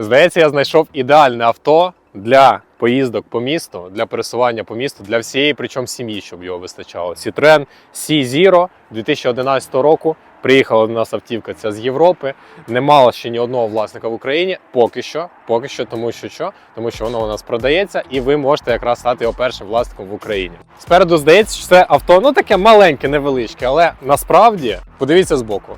Здається, я знайшов ідеальне авто для поїздок по місту, для пересування по місту, для всієї, причому сім'ї, щоб його вистачало. Citroen C0 2011 року. Приїхала до нас автівка ця з Європи. Не мала ще ні одного власника в Україні. Поки що, поки що, тому що що? Тому що воно у нас продається, і ви можете якраз стати його першим власником в Україні. Спереду здається, що це авто ну таке маленьке, невеличке, але насправді подивіться збоку.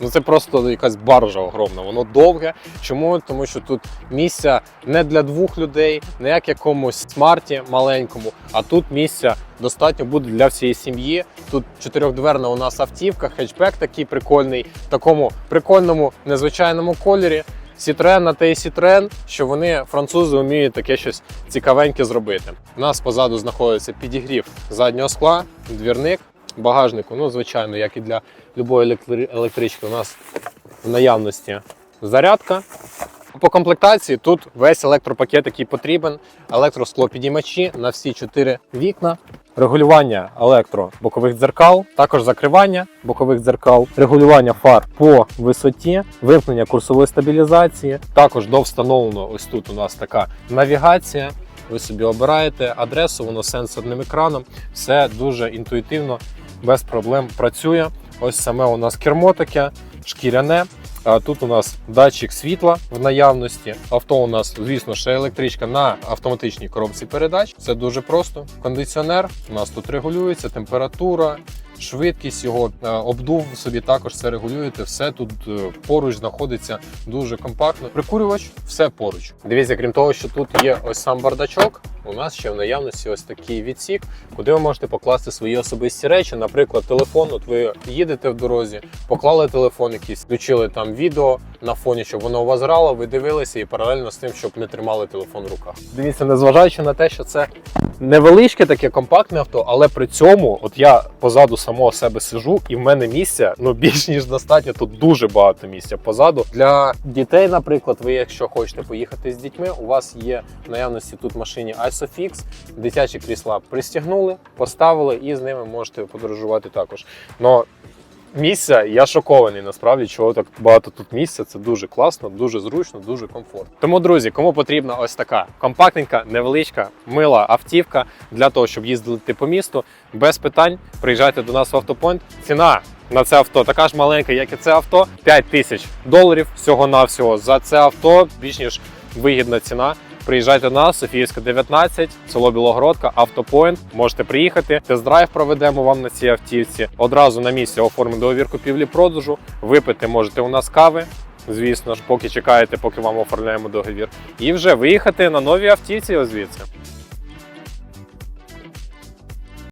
Ну це просто якась баржа огромна. Воно довге. Чому? Тому що тут місця не для двох людей, не як якомусь смарті маленькому, а тут місця достатньо буде для всієї сім'ї. Тут чотирьохдверна у нас автівка, хетчбек такий прикольний, в такому прикольному незвичайному кольорі. Citroen на те Citroen, що вони французи вміють таке щось цікавеньке зробити. У нас позаду знаходиться підігрів заднього скла, двірник, багажнику. Ну, звичайно, як і для електри- електрички, у нас в наявності зарядка. По комплектації тут весь електропакет, який потрібен, електросклопідіймачі на всі чотири вікна, регулювання електробокових дзеркал, також закривання бокових дзеркал, регулювання фар по висоті, вимкнення курсової стабілізації. Також довстановлено ось тут у нас така навігація. Ви собі обираєте адресу, воно сенсорним екраном. Все дуже інтуїтивно, без проблем працює. Ось саме у нас кермо таке, шкіряне. А Тут у нас датчик світла в наявності. Авто у нас, звісно, ще електричка на автоматичній коробці передач. Це дуже просто. Кондиціонер у нас тут регулюється, температура, швидкість його, е, обдув собі також це регулюєте. Все тут е, поруч знаходиться дуже компактно. Прикурювач, все поруч. Дивіться, крім того, що тут є ось сам бардачок. У нас ще в наявності ось такий відсік, куди ви можете покласти свої особисті речі. Наприклад, телефон. От ви їдете в дорозі, поклали телефон, якийсь, включили там відео на фоні, щоб воно у вас грало, ви дивилися і паралельно з тим, щоб не тримали телефон в руках. Дивіться, незважаючи на те, що це невеличке таке компактне авто, але при цьому, от я позаду самого себе сижу, і в мене місця ну більш ніж достатньо. Тут дуже багато місця позаду. Для дітей, наприклад, ви, якщо хочете поїхати з дітьми, у вас є в наявності тут машині ISOFIX, дитячі крісла пристягнули, поставили і з ними можете подорожувати також. Но Місця я шокований насправді, чого так багато тут місця. Це дуже класно, дуже зручно, дуже комфортно. Тому, друзі, кому потрібна ось така компактненька, невеличка, мила автівка для того, щоб їздити по місту, без питань приїжджайте до нас в автопойнт. Ціна на це авто така ж маленька, як і це авто. 5 тисяч доларів всього навсього за це авто. Більш ніж вигідна ціна. Приїжджайте до нас, Софіївська 19, село Білогородка, автопоінт. Можете приїхати. Тест-драйв проведемо вам на цій автівці. Одразу на місці оформимо договір купівлі-продажу. Випити можете у нас кави. Звісно ж, поки чекаєте, поки вам оформляємо договір, і вже виїхати на новій автівці звідси.